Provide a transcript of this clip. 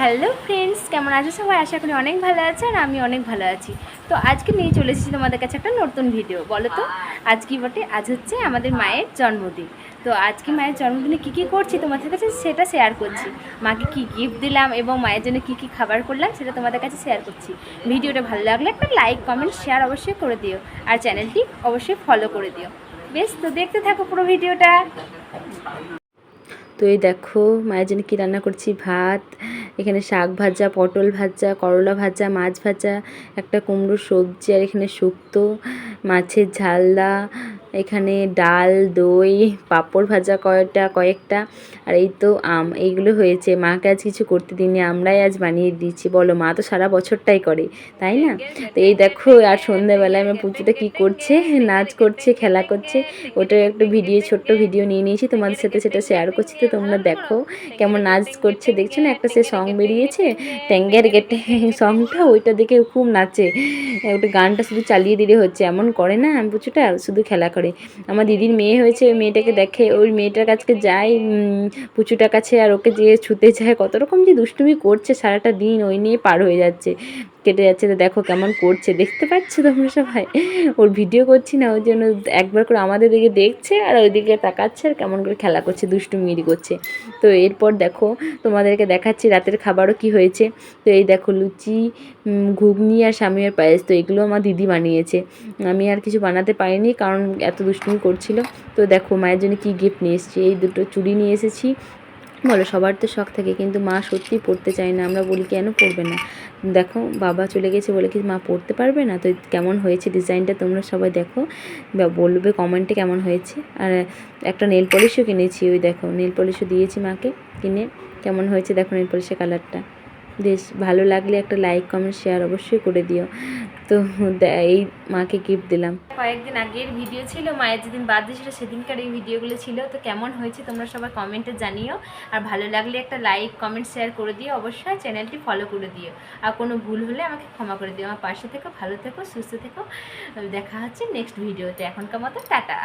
Hello friends কেমন আছো সবাই? আশা করি অনেক ভালো আছে আর আমি অনেক ভালো আছি। তো আজকে নিয়ে চলে এসেছি তোমাদের কাছে একটা নতুন ভিডিও বলো তো? আজ কি বটে? আজ হচ্ছে আমাদের মায়ের জন্মদিন। তো আজকে মায়ের জন্মদিনে কী কী করছি তোমাদের কাছে সেটা শেয়ার করছি। মাকে কী গিফট দিলাম এবং মায়ের জন্য কী কী খাবার করলাম সেটা তোমাদের কাছে শেয়ার করছি। ভিডিওটা ভালো লাগলে একটা লাইক কমেন্ট শেয়ার অবশ্যই করে দিও। আর চ্যানেলটি অবশ্যই ফলো করে দিও। বেশ তো দেখতে থাকো পুরো ভিডিওটা তো এই দেখো মায়ের জন্য কী রান্না করছি? ভাত এখানে শাক ভাজা, পটল ভাজা, করলা ভাজা, মাছ ভাজা, একটা কুমড়োর সবজি, আর এখানে শুক্তো, মাছের ঝালদা এখানে ডাল, দই, পাঁপড় ভাজা কয়েকটা কয়েকটা। আর এই তো আম, এইগুলো হয়েছে। মাকে আজ কিছু করতে দিইনি, আমরাই আজ বানিয়ে দিচ্ছি। বলো, মা তো সারা বছরটাই করে, তাই না? তো এই দেখো, আর সন্ধ্যাবেলায় আমার পুচুটা কী করছে? নাচ করছে, খেলা করছে। ওটার একটু ভিডিও, ছোট্ট ভিডিও নিয়ে নিয়েছি। তোমাদের সাথে সেটা শেয়ার করছি। তো তোমরা দেখো কেমন নাচ করছে। দেখছ না, একটা সে সং বেরিয়েছে? ট্যাঙ্গের গেটে। সংটা ওইটা দেখে খুব নাচে। ওটা গানটা শুধু চালিয়ে দিলে হচ্ছে। এমন করে না পুচুটা, শুধু খেলা করে। আমার দিদির মেয়ে হয়েছে, ওই মেয়েটাকে দেখে, ওই মেয়েটার কাছকে যায় পুচুটার কাছে আর ওকে যেয়ে ছুতে যায়, কত রকম যে দুষ্টুমি করছে সারাটা দিন, ওই নিয়ে পার হয়ে যাচ্ছে। কেটে যাচ্ছে, তো দেখো কেমন করছে। দেখতে পাচ্ছ তোমরা সবাই? ওর ভিডিও করছি না ওই জন্য একবার করে আমাদের দিকে দেখছে আর ওইদিকে তাকাচ্ছে আর কেমন করে খেলা করছে, দুষ্টুমিরি করছে। তো এরপর দেখো, তোমাদেরকে দেখাচ্ছি রাতের খাবারও কি হয়েছে। তো এই দেখো লুচি ঘুগনি আর স্বামীর পায়েস, তো এগুলো আমার দিদি বানিয়েছে। আমি আর কিছু বানাতে পারিনি কারণ এত দুষ্টুমি করছিল। তো দেখো মায়ের জন্য কি গিফট নিয়ে এসেছি, এই দুটো চুড়ি নিয়ে এসেছি। বলো, সবার তো শখ থাকে, কিন্তু মা সত্যি পড়তে চায় না। আমরা বলি, কেন পড়বে না? দেখো, বাবা চলে গেছে বলে কি মা পড়তে পারবে না? তো কেমন হয়েছে ডিজাইনটা তোমরা সবাই দেখো। বা বলবে কমেন্টে কেমন হয়েছে। আর একটা নেল পলিশও কিনেছি, ওই দেখো, নেল পলিশও দিয়েছি মাকে কিনে। কেমন হয়েছে দেখো নেল পলিশের কালারটা। বেশ ভালো লাগলে একটা লাইক কমেন্ট শেয়ার অবশ্যই করে দিও। তো এই মাকে গিফট দিলাম। কয়েকদিন আগের ভিডিও ছিল, মায়ের যেদিন বার্থডে ছিল, সেদিনকার এই ভিডিওগুলো ছিল। তো কেমন হয়েছে তোমরা সবাই কমেন্টে জানিও। আর ভালো লাগলে একটা লাইক কমেন্ট শেয়ার করে দিও। অবশ্যই চ্যানেলটি ফলো করে দিও। আর কোনো ভুল হলে আমাকে ক্ষমা করে দিও। আমার পাশে থেকো, ভালো থেকো, সুস্থ থেকো। দেখা হচ্ছে নেক্সট ভিডিওতে এখনকার মতো টাটা।